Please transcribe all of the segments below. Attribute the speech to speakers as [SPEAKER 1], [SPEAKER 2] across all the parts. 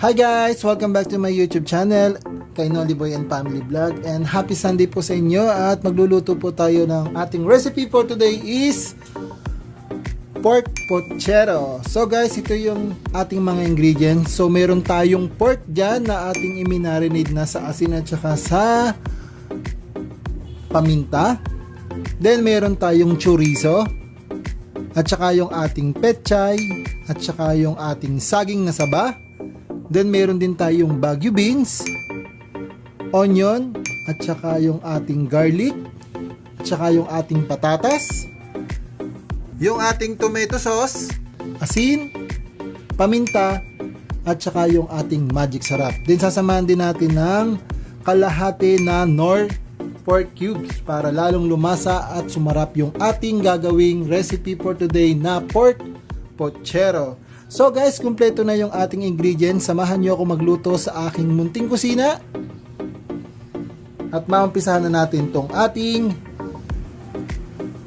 [SPEAKER 1] Hi guys! Welcome back to my YouTube channel, kay Nolly Boy and Family Vlog. And happy Sunday po sa inyo at magluluto po tayo ng ating recipe for today is pork pochero. So guys, ito yung ating mga ingredients. So meron tayong pork dyan na ating iminarinade na sa asin at saka sa paminta. Then meron tayong chorizo at saka yung ating petchay at saka yung ating saging na saba. Then meron din tayong Baguio beans, onion, at saka yung ating garlic, at saka yung ating patatas, yung ating tomato sauce, asin, paminta, at saka yung ating magic sarap. Then sasamahan din natin ng kalahati na nor pork cubes para lalong lumasa at sumarap yung ating gagawing recipe for today na pork pochero. So guys, kumpleto na yung ating ingredients. Samahan nyo ako magluto sa aking munting kusina. At maumpisahan na natin tong ating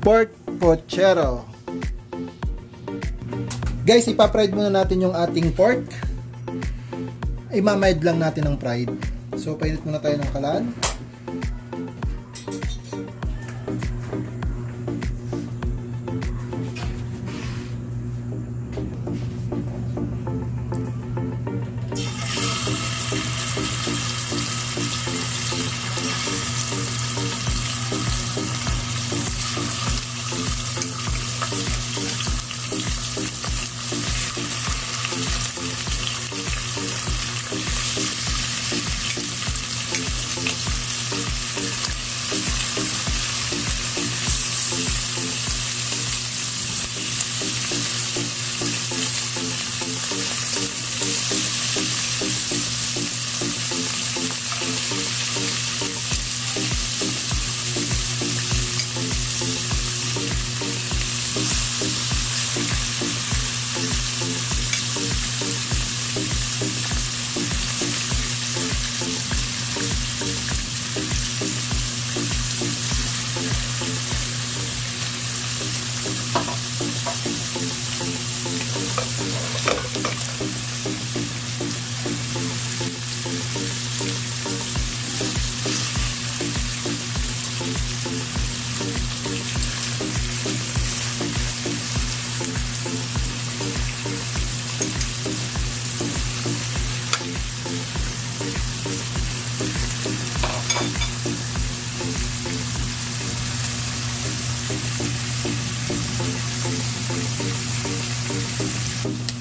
[SPEAKER 1] pork pochero. Guys, ipapride muna natin yung ating pork. Imamide lang natin ng pride. So, painit muna tayo ng kalan.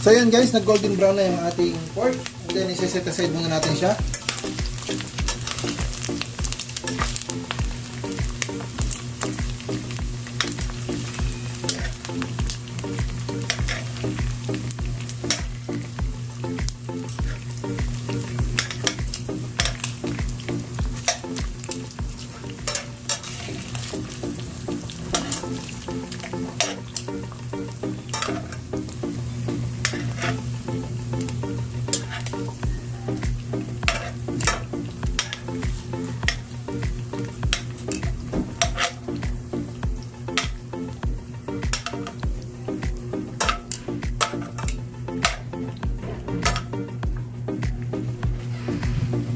[SPEAKER 1] So yun guys, nag golden brown na yung ating pork. And then isa-set aside muna natin siya.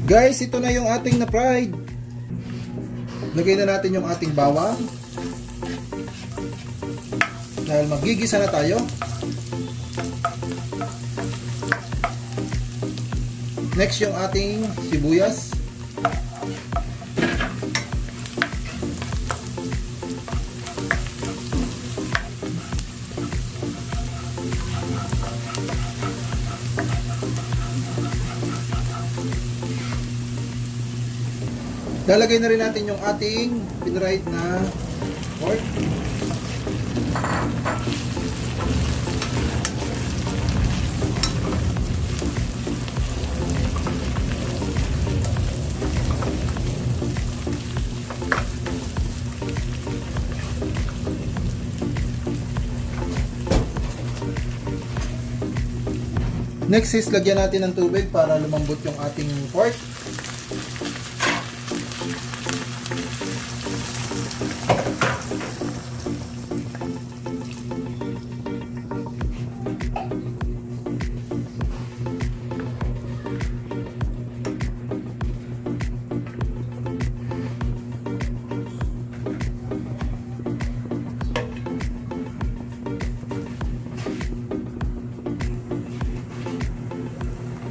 [SPEAKER 1] Guys, ito na yung ating na fried. Lagay na natin yung ating bawang. Dahil magigisa na tayo. Next yung ating sibuyas. Lalagay na rin natin yung ating pinried na pork. Next is lagyan natin ng tubig para lumambot yung ating pork.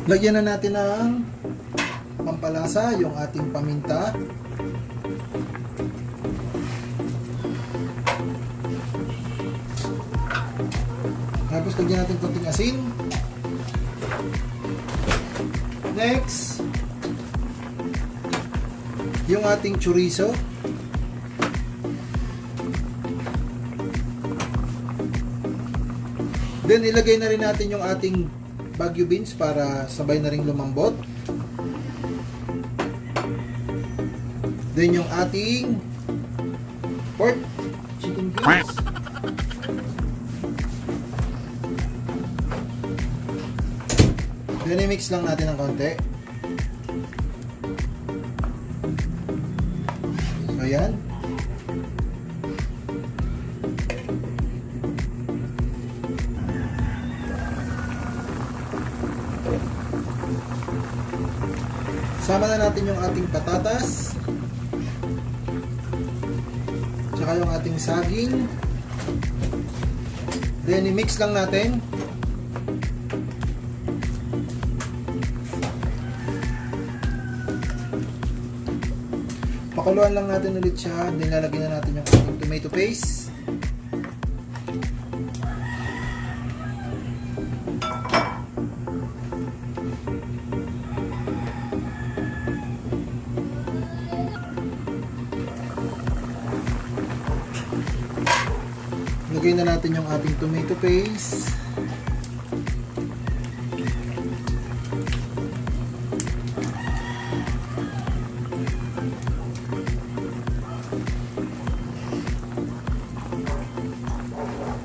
[SPEAKER 1] Lagyan na natin ng pampalasa, yung ating paminta. Tapos lagyan natin konting asin. Next, yung ating chorizo. Then ilagay na rin natin yung ating Baguio beans para sabay na rin lumambot. Then yung ating pork chicken cubes. Then i-mix lang natin ng konti. So yan. Sama na natin yung ating patatas. Tsaka yung ating saging. Then i-mix lang natin. Pakuluan lang natin ulit siya. Then lalagyan na natin yung tomato paste. Lagay na natin yung ating tomato paste.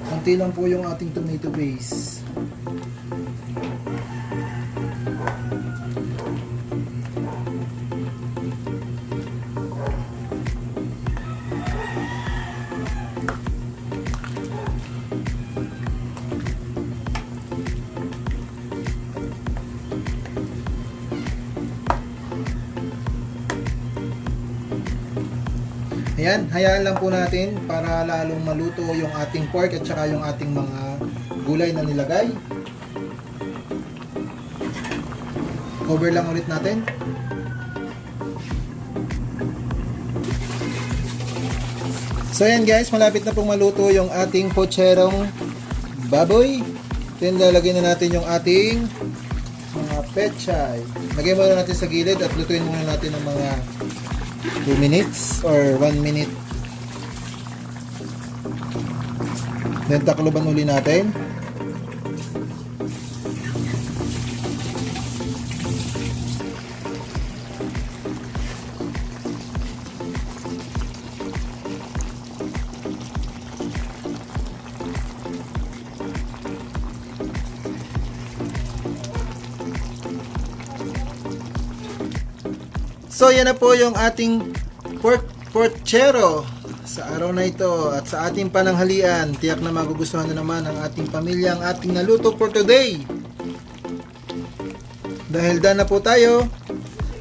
[SPEAKER 1] Konti lang po yung ating tomato paste. Ayan, hayaan lang po natin para lalong maluto yung ating pork at saka yung ating mga gulay na nilagay. Cover lang ulit natin. So ayan guys, malapit na pong maluto yung ating pocherong baboy. Then lalagyan na natin yung ating mga pechay. Lagyan muna natin sa gilid at lutuin muna natin ng mga 2 minutes or 1 minute. Then takloban uli natin. So yan na po yung ating pork porchero sa araw na ito at sa ating pananghalian. Tiyak na magugustuhan na naman ang ating pamilya ang ating naluto for today. Dahil done na po tayo,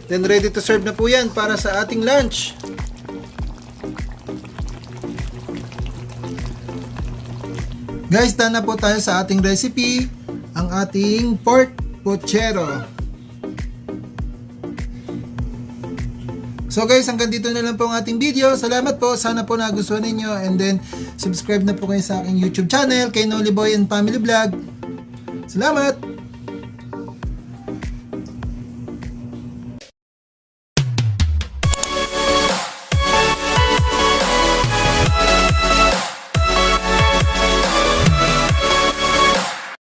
[SPEAKER 1] then ready to serve na po yan para sa ating lunch. Guys, done na po tayo sa ating recipe, ang ating pork pochero. So guys, hanggang dito na lang po ang ating video. Salamat po. Sana po nagustuhan ninyo. And then, subscribe na po kayo sa aking YouTube channel, kay Nolly Boy and Family Vlog. Salamat!